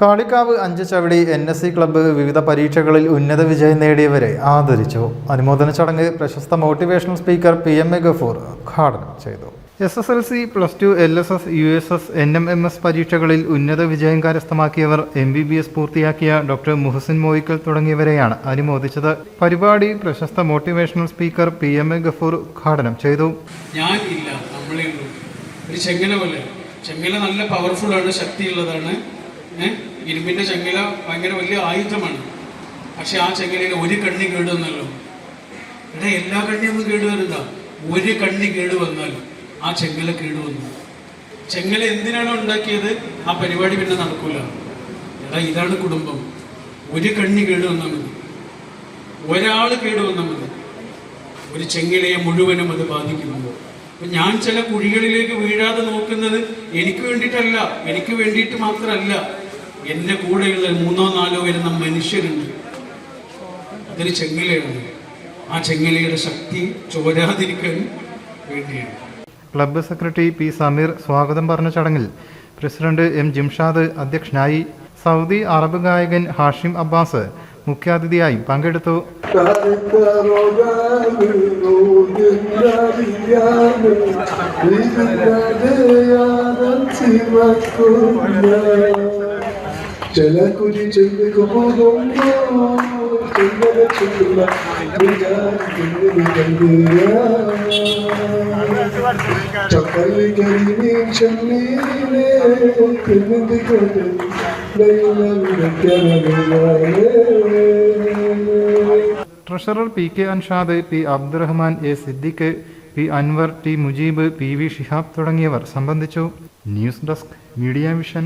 കാളിക്കാവ് അഞ്ച് ചവിടി N S C club വിവിധ പരീക്ഷകളിൽ ഉന്നത വിജയം നേടിയവരെ ആദരിച്ചു. അനുമോദന ചടങ്ങ് പ്രശസ്ത motivational speaker P M A Gafoor ഉദ്ഘാടനം ചെയ്തു. S S L C plus two L S S U S S N M M S പരീക്ഷകളിൽ ഉന്നത വിജയം കരസ്ഥമാക്കിയവർ എം ബി ബി എസ് പൂർത്തിയാക്കിയ ഡോക്ടർ മുഹസിൻ മോയിക്കൽ തുടങ്ങിയവരെയാണ് അനുമോദിച്ചത്. പരിപാടി പ്രശസ്ത motivational speaker P M A Gafoor ഉദ്ഘാടനം ചെയ്തു. ഞാൻ ഇല്ല നമ്മളേ ഒരു ചെങ്ങല പോലെ. ചെങ്ങല നല്ല പവർഫുൾ ആണ് ശക്തിയുള്ളതാണ്. ഏഹ് ഇരുമ്പിന്റെ ചെങ്ങല ഭയങ്കര വലിയ ആയുധമാണ്. പക്ഷെ ആ ചെങ്ങലയിൽ ഒരു കണ്ണി കേടുവന്നല്ലോ ഇവിടെ എല്ലാ കണ്ണിയൊന്നും കേടുവരുന്ന ഒരു കണ്ണി കേട് വന്നാൽ ആ ചെങ്ങല കേടുവന്നു ചെങ്ങല എന്തിനാണ് ഉണ്ടാക്കിയത്? ആ പരിപാടി പിന്നെ നടക്കൂല. എടാ ഇതാണ് കുടുംബം. ഒരു കണ്ണി കേടുവന്നാൽ മതി. ഒരാൾ കേടുവന്നാൽ മതി. ഒരു ചെങ്ങലയെ മുഴുവനും അത് ബാധിക്കുന്നു. അപ്പൊ ഞാൻ ചില കുഴികളിലേക്ക് വീഴാതെ നോക്കുന്നത് എനിക്ക് വേണ്ടിയിട്ടല്ല. എനിക്ക് വേണ്ടിയിട്ട് മാത്രമല്ല എന്റെ കൂടെയുള്ള മൂന്നോ നാലോ വരുന്ന മനുഷ്യരുണ്ട്. അതൊരു ചെങ്ങിലയാണ്. ആ ചെങ്ങിലയുടെ ശക്തി ചോരാതിരിക്കാൻ വേണ്ടിയാണ്. ക്ലബ്ബ് സെക്രട്ടറി പി സമീർ സ്വാഗതം പറഞ്ഞ ചടങ്ങിൽ പ്രസിഡന്റ് എം ജിംഷാദ് അധ്യക്ഷനായി സൗദി അറബ് ഗായകൻ ഹാഷിം അബ്ബാസ് മുഖ്യാതിഥിയായി പങ്കെടുത്തു. ചില കുരി ചെല്ലുക പോകുമ്പോ ചെല്ലല ചെല്ലുക ചക്കല്ലി കരിമീ ചെമ്മീനെ പിന്നിന്തി കൊണ്ട് treasurer P K Anshad P Abdurahman A Siddique P Anwar T Mujeeb P V Shihab തുടങ്ങിയവർ സംബന്ധിച്ചു ന്യൂസ് ഡെസ്ക് മീഡിയ വിഷൻ